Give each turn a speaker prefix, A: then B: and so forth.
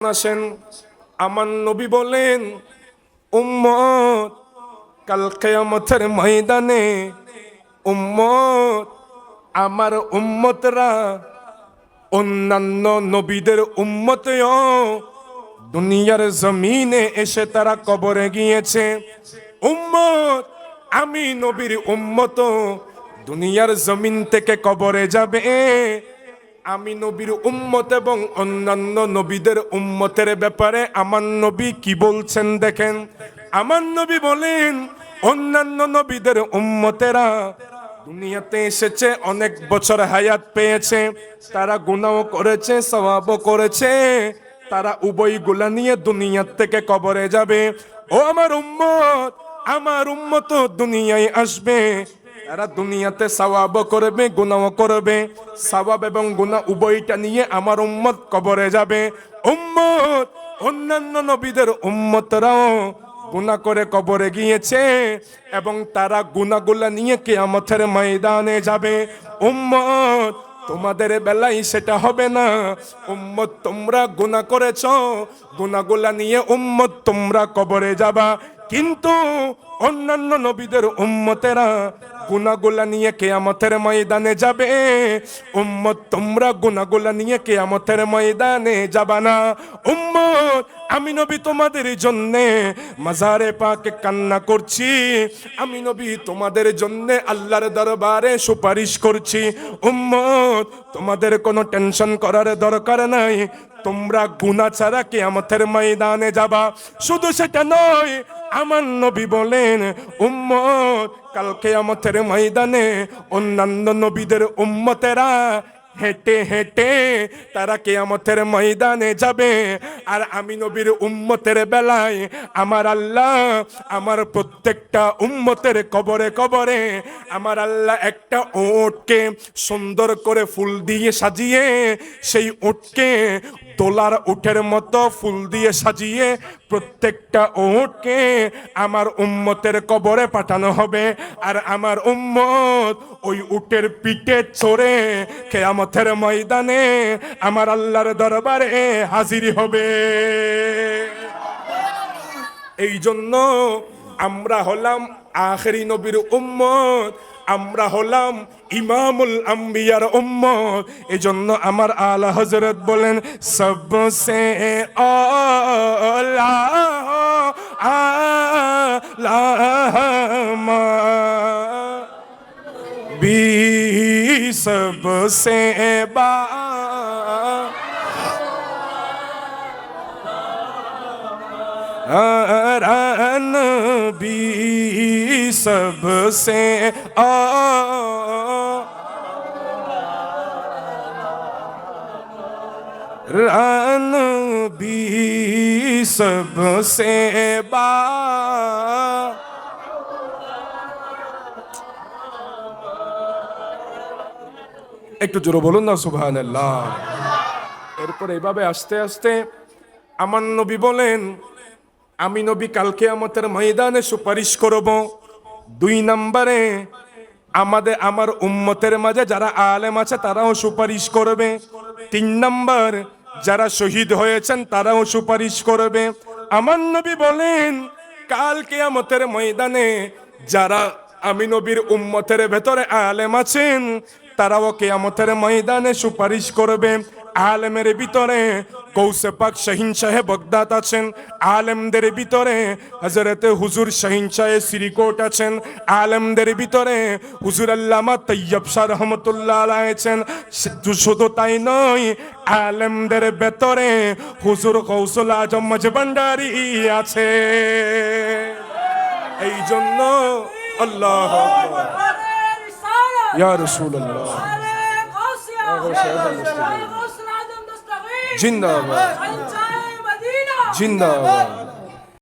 A: আসেন আমার নবী বলেন, উম্মত, কাল কেয়ামতের ময়দানে উম্মত, আমার উম্মতরা অন্যান্য নবীদের উম্মতেও দুনিয়ার জমিনে এসে তারা কবরে গিয়েছে। উম্মত, আমি নবীর উম্মত, দুনিয়ার জমিন থেকে কবরে যাবে। আমি নবীর উম্মত এবং অন্যান্য নবীদের উম্মতের ব্যাপারে আমার নবী কি বলছেন দেখেন? আমার নবী বলেন, অন্যান্য নবীদের উম্মতেরা দুনিয়াতে এসেছে, অনেক বছর হায়াত পেয়েছে, তারা গুনাও করেছে, সওয়াবও করেছে, তারা উভয়গুলা নিয়ে দুনিয়ার থেকে কবরে যাবে। ও আমার উম্মত আমার উম্মত দুনিয়ায় আসবে তারা দুনিয়াতে সওয়াব করবে গুনাও করবে। সওয়াব এবং গুনাহ উভয়টা নিয়ে আমার উম্মত কবরে যাবে। উম্মত, অন্যান্য নবীদের উম্মতরাও গুনাহ করে কবরে গিয়েছে এবং তারা গুনাহগুলা নিয়ে কিয়ামতের ময়দানে যাবে। উম্মত, তোমাদের বেলায় সেটা হবে না। উম্মত, তোমরা গুনাহ করেছ, গুনাহগুলা নিয়ে উম্মত, তোমরা কবরে যাবা। কিন্তু অন্যান্য নবীদের উম্মতেরা গুনাগুলা নিয়ে কেয়ামতের ময়দানে যাবে। উম্মত, তোমরা গুনাগুলা নিয়ে কেয়ামতের ময়দানে যাবা না। উম্মত, আমি নবী তোমাদের জন্যে মাজারে পাকে কান্না করছি। আমি নবী তোমাদের জন্যে আল্লাহর দরবারে সুপারিশ করছি। উম্মত, তোমাদের কোনো টেনশন করার দরকার নাই। তোমরা গুনা ছাড়া কেয়ামতের ময়দানে যাবা। শুধু সেটা নয়, আমার নবী বলেন, উম্মত কাল আমাদের ময়দানে অন্যান্য নবীদের উম্মতেরা হেঁটে হেঁটে তারা কে আমাদের ময়দানে যাবে। আর আমি নবীর উম্মতের বেলায় আমার আল্লাহ আমার প্রত্যেকটা উম্মতের কবরে কবরে আমার আল্লাহ একটা ওটকে সুন্দর করে ফুল দিয়ে সাজিয়ে, সেই ওটকে তোলার উঠের মতো ফুল দিয়ে সাজিয়ে প্রত্যেকটা ওটকে আমার উম্মতের কবরে পাঠানো হবে। আর আমার উম্মত ওই উটের পিঠে চড়ে কেয়ামতের ময়দানে আমার আল্লাহর দরবারে হাজির হবে। এই জন্য আমরা হলাম আখেরি নবীর উম্মত, আমরা হলাম ইমামুল আম্বিয়ার এই জন্য আমার আলা হজরত বলেন, সবসে আলামা বি সবসে বা रन भी सबसे आ रन भी सबसे बा একটু জোরে বলুন না সুবহান এরপর এইভাবে আস্তে আস্তে আমার নবী বলেন আমি নবী কালকে আমাদের ময়দানে সুপারিশ করব। দুই নম্বরে, আমাদের, আমার উম্মতের মাঝে যারা আলেম আছে, তারাও সুপারিশ করবে। তিন নম্বর, যারা শহীদ হয়েছেন, তারাও সুপারিশ করবে। আমার নবী বলেন কালকে আমাদের ময়দানে যারা, আমি নবীর উম্মতের ভেতরে আলেম আছেন, তারাও কেয়ামতের ময়দানে সুপারিশ করবে। আলেমের ভিতরে কৌসে পাক শাহিন সাহেব বগদাদ আছেন আলেমদের ভিতরে হজরতে হুজুর শাহিন সাহেব শ্রীকোট আছেন আলেমদের ভিতরে হুজুর আল্লামা তৈয়ব শাহ রহমতুল্লাহ আছেন। শুধু তাই নয় আলেমদের ভেতরে হুজুর কৌশল আজম মজবান্ডারি আছে। এই জন্য আল্লাহ ইয়া রাসূলুল্লাহ। জিন্দাবাদ। জিন্দাবাদ।